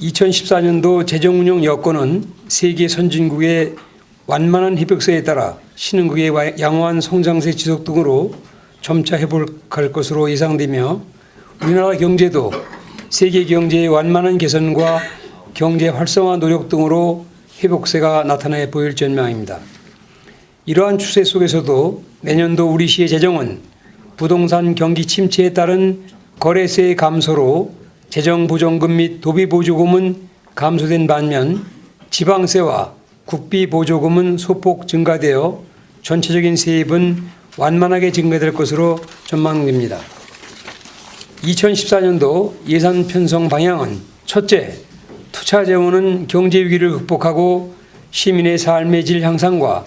2014년도 재정운용 여건은 세계 선진국의 완만한 협력서에 따라 신흥국의 와- 양호한 성장세 지속 등으로 점차 회복할 것으로 예상되며 우리나라 경제도 세계 경제의 완만한 개선과 경제 활성화 노력 등으로 회복세가 나타나 보일 전망입니다. 이러한 추세 속에서도 내년도 우리 시의 재정은 부동산 경기 침체에 따른 거래세 감소로 재정 보조금 및 도비 보조금은 감소된 반면 지방세와 국비 보조금은 소폭 증가되어 전체적인 세입은 완만하게 증가될 것으로 전망됩니다. 2014년도 예산 편성 방향은 첫째, 투자 재원은 경제 위기를 극복하고 시민의 삶의 질 향상과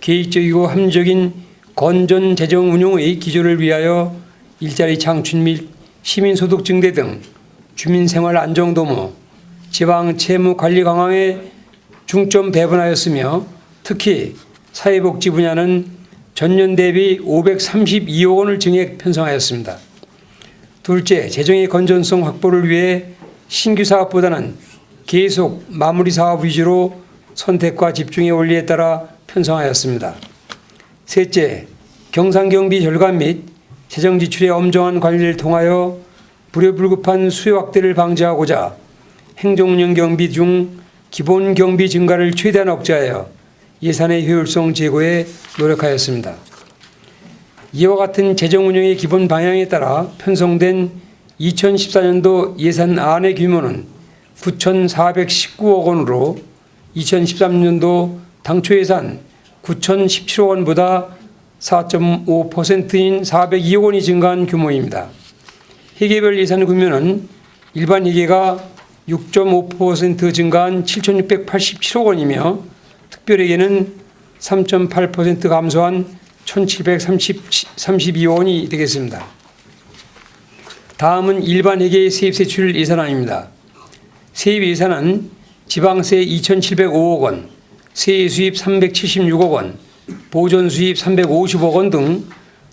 계획적이고 합리적인 건전 재정 운용의 기조를 위하여 일자리 창출 및 시민 소득 증대 등 주민 생활 안정 도모, 지방 채무 관리 강화에 중점 배분하였으며 특히 사회복지 분야는 전년 대비 532억 원을 증액 편성하였습니다. 둘째, 재정의 건전성 확보를 위해 신규 사업보다는 계속 마무리 사업 위주로 선택과 집중의 원리에 따라 편성하였습니다. 셋째, 경상경비 절감 및 재정 지출의 엄정한 관리를 통하여 불효불급한 수요 확대를 방지하고자 행정운영 경비 중 기본 경비 증가를 최대한 억제하여 예산의 효율성 제고에 노력하였습니다. 이와 같은 재정 운영의 기본 방향에 따라 편성된 2014년도 예산안의 규모는 9,419억 원으로 2013년도 당초 예산 9,017억 원보다 4.5%인 402억 원이 증가한 규모입니다. 회계별 예산 규모는 일반 회계가 6.5% 증가한 7,687억 원이며 특별회계는 3.8% 감소한 1,732억 원이 되겠습니다. 다음은 일반 회계의 세입 세출 예산안입니다. 세입 예산은 지방세 2,705억 원, 세액 수입 376억 원, 보존 수입 350억 원 등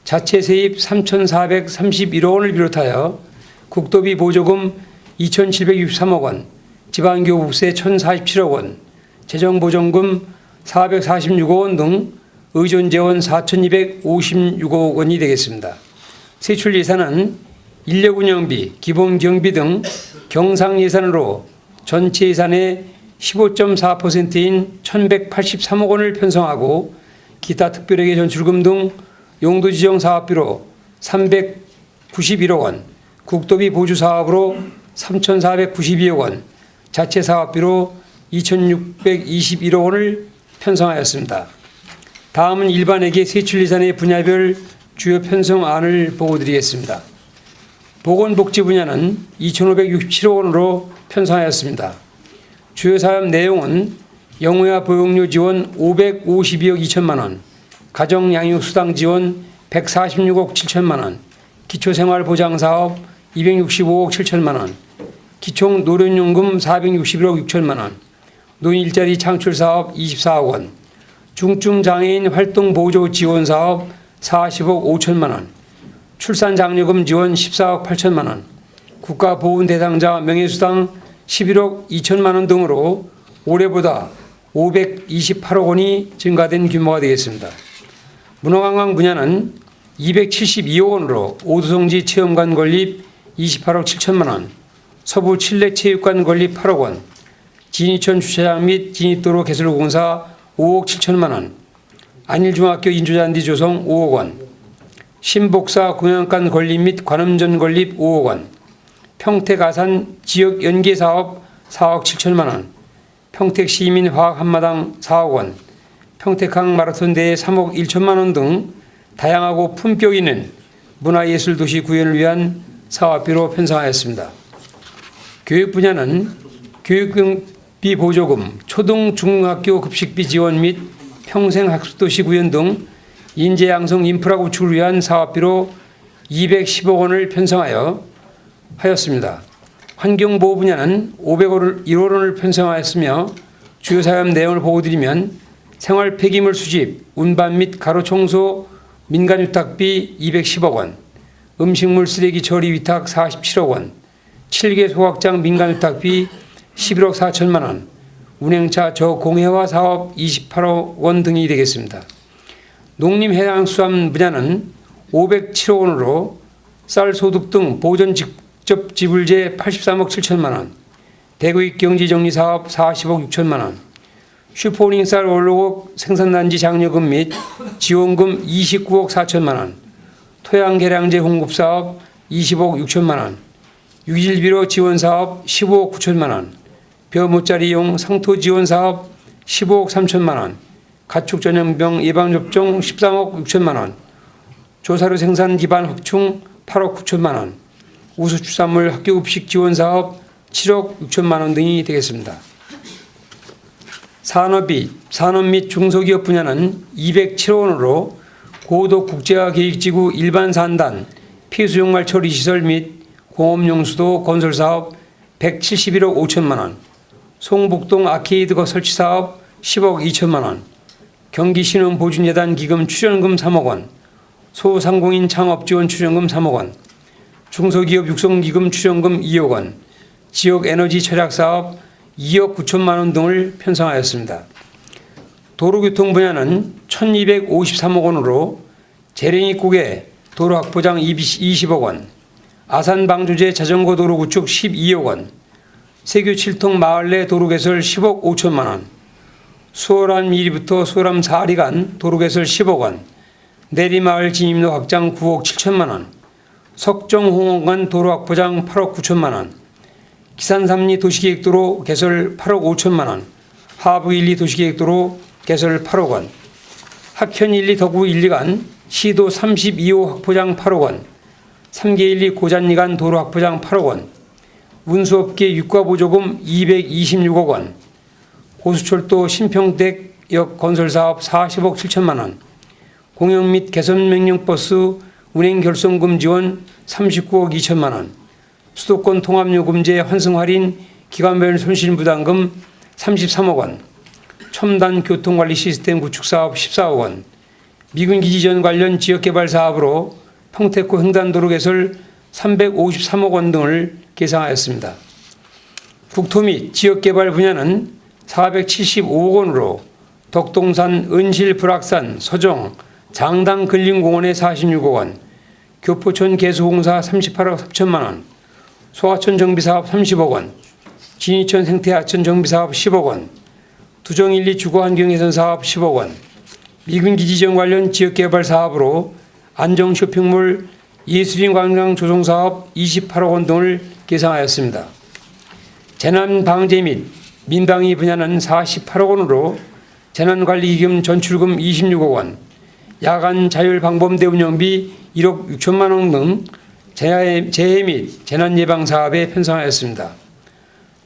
자체 세입 3,431억 원을 비롯하여 국도비 보조금 2,763억 원, 지방교부세 1,047억 원, 재정보전금 446억 원 등 의존 재원 4,256억 원이 되겠습니다. 세출 예산은 인력 운영비, 기본 경비 등 경상 예산으로 전체 예산의 15.4%인 1,183억 원을 편성하고 기타 특별회계 전출금 등 용도 지정 사업비로 391억 원, 국도비 보주 사업으로 3,492억 원, 자체 사업비로 2,621억 원을 편성하였습니다. 다음은 일반회계 세출 예산의 분야별 주요 편성안을 보고 드리겠습니다. 보건복지 분야는 2,567억 원으로 편성하였습니다. 주요 사업 내용은 영유아 보육료 지원 552억 2천만 원, 가정 양육 수당 지원 146억 7천만 원, 기초생활 보장 사업 265억 7천만 원, 기총 노령연금 461억 6천만 원, 노인 일자리 창출 사업 24억 원, 중증 장애인 활동 보조 지원 사업 40억 5천만 원, 출산 장려금 지원 14억 8천만 원, 국가 보훈 대상자 명예수당 11억 2천만 원 등으로 올해보다 528억 원이 증가된 규모가 되겠습니다. 문화관광 분야는 272억 원으로 오두성지 체험관 건립 28억 7천만 원, 서부 칠레체육관 건립 8억 원, 진이천 주차장 및 진입도로 개설 공사 5억 7천만 원, 안일중학교 인조잔디 조성 5억 원, 신복사 공연관 건립 및 관음전 건립 5억 원, 평택 아산 지역 연계 사업 4억 7천만 원, 평택 시민 화학 한마당 4억 원, 평택항 마라톤 대회 3억 1천만 원 등 다양하고 품격 있는 문화예술 도시 구현을 위한 사업비로 편성하였습니다. 교육 분야는 교육비 보조금, 초등 중학교 급식비 지원 및 평생 학습 도시 구현 등 인재 양성 인프라 구축을 위한 사업비로 210억 원을 편성하여 하였습니다. 환경보호 분야는 500억 1억 원을 편성하였으며 주요 사업 내용을 보고 드리면 생활 폐기물 수집, 운반 및 가로 청소 민간 위탁비 210억 원, 음식물 쓰레기 처리 위탁 47억 원, 7개 소각장 민간 위탁비 11억 4천만 원, 운행차 저공해화 사업 28억 원 등이 되겠습니다. 농림해양수산 분야는 507억 원으로 쌀 소득 등 보전 직접 지불제 83억 7천만 원, 대구익 경제정리 사업 40억 6천만 원, 슈퍼닝 쌀 원로국 생산단지 장려금 및 지원금 29억 4천만 원, 토양 개량제 공급 사업 20억 6천만 원, 유질비료 지원 사업 15억 9천만 원, 벼모짜리 용 상토 지원 사업 15억 3천만 원, 가축 전염병 예방 접종 13억 6천만 원, 조사료 생산 기반 확충 8억 9천만 원, 우수축산물 학교 급식 지원 사업 7억 6천만 원 등이 되겠습니다. 산업이 산업 및 중소기업 분야는 207억 원으로 고도 국제화 계획지구 일반 산단 폐수용말 처리 시설 및 공업용수도 건설 사업 171억 5천만 원, 송북동 아케이드 거 설치 사업 10억 2천만 원, 경기 신흥 보준예단 기금 출연금 3억 원, 소상공인 창업 지원 출연금 3억 원, 중소기업 육성 기금 출연금 2억 원, 지역 에너지 절약 사업 2억 9천만 원 등을 편성하였습니다. 도로교통 분야는 1,253억 원으로 재래입국에 도로 확보장 20억 원, 아산 방조제 자전거 도로 구축 12억 원, 세교 7통 마을 내 도로 개설 10억 5천만 원, 수월함 1리부터 수월함 4리 간 도로 개설 10억 원, 내리마을 진입로 확장 9억 7천만 원, 석정 홍원간 도로 확보장 8억 9천만 원, 기산 3리 도시계획도로 개설 8억 5천만 원, 하부 1리 도시계획도로 개설 8억 원, 학현 1리 덕우 1리 간 시도 32호 확보장 8억 원, 3개 1리 고잔리 간 도로 확보장 8억 원, 운수업계 유가보조금 226억 원, 고수철도 신평택역 건설사업 40억 7천만 원, 공영 및 개선 명령버스 운행 결손금 지원 39억 2천만 원, 수도권 통합요금제 환승 할인 기관별 손실부담금 33억 원, 첨단 교통관리 시스템 구축 사업 14억 원, 미군 기지전 관련 지역개발 사업으로 평택호 횡단도로 개설 353억 원 등을 계상하였습니다. 국토 및 지역개발 분야는 475억 원으로 덕동산, 은실, 불악산, 서정, 장당 근린공원에 46억 원, 교포촌 개수공사 38억 3천만 원, 소하천 정비사업 30억 원, 진이천 생태하천 정비사업 10억 원, 두정일리 주거환경개선 사업 10억 원, 미군 기지정 관련 지역개발 사업으로 안정 쇼핑몰 예술인 관광 조성 사업 28억 원 등을 계상하였습니다. 재난 방제 및 민방위 분야는 48억 원으로 재난관리기금 전출금 26억 원, 야간 자율 방범대 운영비 1억 6천만 원 등 재해, 및 재난 예방 사업에 편성하였습니다.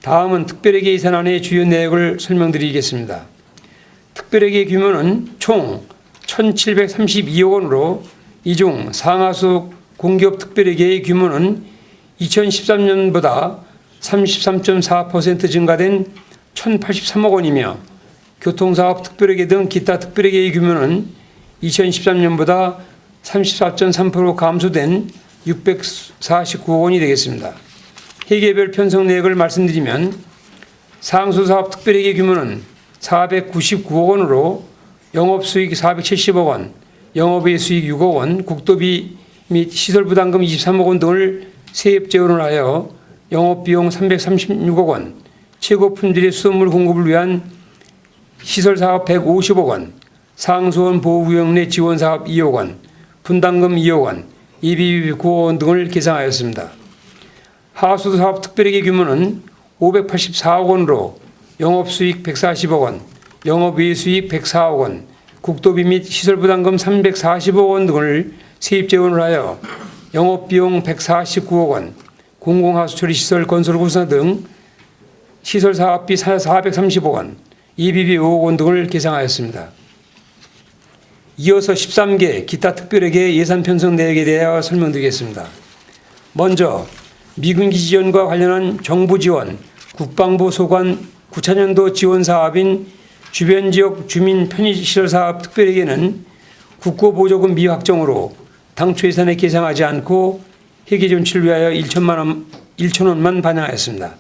다음은 특별회계 예산안의 주요 내역을 설명드리겠습니다. 특별회계 규모는 총 1,732억 원으로 이 중 상하수 공기업 특별회계의 규모는 2013년보다 33.4% 증가된 1,083억 원이며 교통사업 특별회계 등 기타 특별회계의 규모는 2013년보다 34.3% 감소된 649억 원이 되겠습니다. 회계별 편성 내역을 말씀드리면 상수사업 특별회계 규모는 499억 원으로 영업수익 470억 원, 영업외 수익 6억 원, 국도비 및 시설부담금 23억 원 등을 세입 재원을 하여 영업비용 336억 원, 최고 품질의 수돗물 공급을 위한 시설사업 150억 원, 상수원 보호구역 내 지원사업 2억 원, 분담금 2억 원, EBB 9억 원 등을 계상하였습니다. 하수도 사업 특별회계 규모는 584억 원으로 영업수익 140억 원, 영업외수익 104억 원, 국도비 및 시설부담금 340억 원 등을 세입 재원을 하여 영업비용 149억 원, 공공하수처리시설 건설 공사 등 시설 사업비 430억 원, EBB 5억 원 등을 계상하였습니다. 이어서 13개 기타 특별회계 예산 편성 내역에 대하여 설명드리겠습니다. 먼저 미군 기지 지원과 관련한 정부 지원, 국방부 소관 9차년도 지원 사업인 주변 지역 주민 편의시설 사업 특별회계는 국고 보조금 미확정으로 당초 예산에 계상하지 않고 회계 존치를 위하여 1천만 원, 1천 원만 반영하였습니다.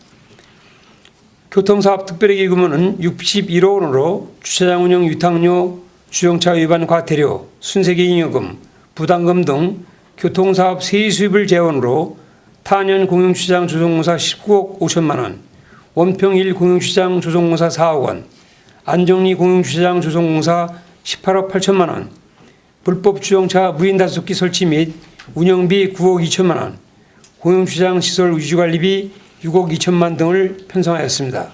교통사업 특별회계 규모는 61억 원으로 주차장 운영 위탁료, 주정차 위반 과태료, 순세계 잉여금, 부담금 등 교통사업 세의 수입을 재원으로 타년 공영주차장 조성공사 19억 5천만 원, 원평 1 공영주차장 조성공사 4억 원, 안정리 공영주차장 조성공사 18억 8천만 원, 불법 주정차 무인 단속기 설치 및 운영비 9억 2천만 원, 공영주차장 시설 유지관리비 6억 2천만 등을 편성하였습니다.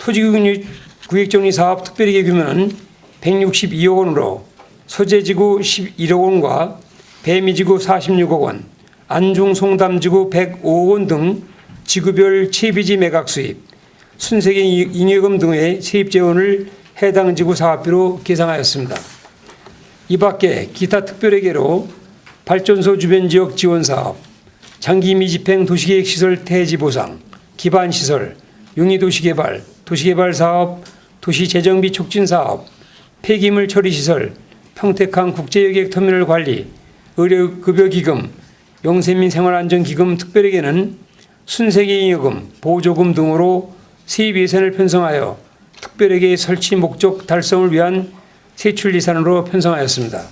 토지구역정리 사업 특별회계 규모는 162억 원으로 소재지구 11억 원과 배미지구 46억 원, 안중 송담지구 105억 원 등 지구별 채비지 매각 수입, 순세계 잉여금 등의 세입 재원을 해당 지구 사업비로 계상하였습니다. 이 밖에 기타 특별회계로 발전소 주변 지역 지원 사업, 장기 미집행 도시계획 시설 태지 보상, 기반 시설, 용의 도시 개발, 도시 개발 사업, 도시 재정비 촉진 사업, 폐기물 처리 시설, 평택항 국제여객 터미널 관리, 의료 급여 기금, 영세민 생활안전 기금 특별회계는 순세계 잉여금, 보조금 등으로 세입 예산을 편성하여 특별회계 설치 목적 달성을 위한 세출 예산으로 편성하였습니다.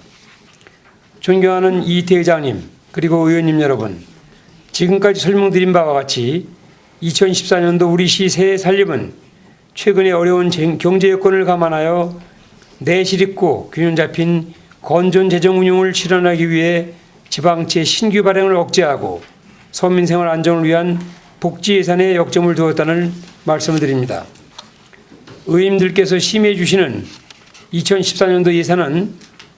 존경하는 이 대장님 그리고 의원님 여러분, 지금까지 설명드린 바와 같이 2014년도 우리 시 새해 살림은 최근의 어려운 쟁- 경제 여건을 감안하여 내실 있고 균형 잡힌 건전 재정 운용을 실현하기 위해 지방채 신규 발행을 억제하고 서민 생활 안정을 위한 복지 예산에 역점을 두었다는 말씀을 드립니다. 의원님들께서 심의해 주시는 2014년도 예산은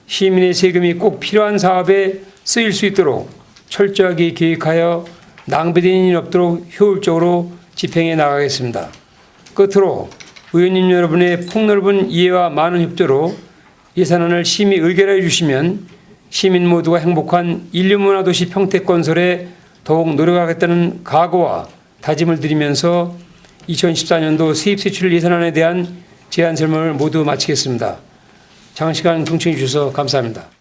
시민의 세금이 꼭 필요한 사업에 쓰일 수 있도록 철저하게 계획하여 낭비되는 일 없도록 효율적으로 집행해 나가겠습니다. 끝으로 의원님 여러분의 폭넓은 이해와 많은 협조로 예산안을 심의 의결해 주시면 시민 모두가 행복한 인류문화도시 평택 건설에 더욱 노력하겠다는 각오와 다짐을 드리면서 2014년도 세입세출 예산안에 대한 제안 설명을 모두 마치겠습니다. 장시간 경청해 주셔서 감사합니다.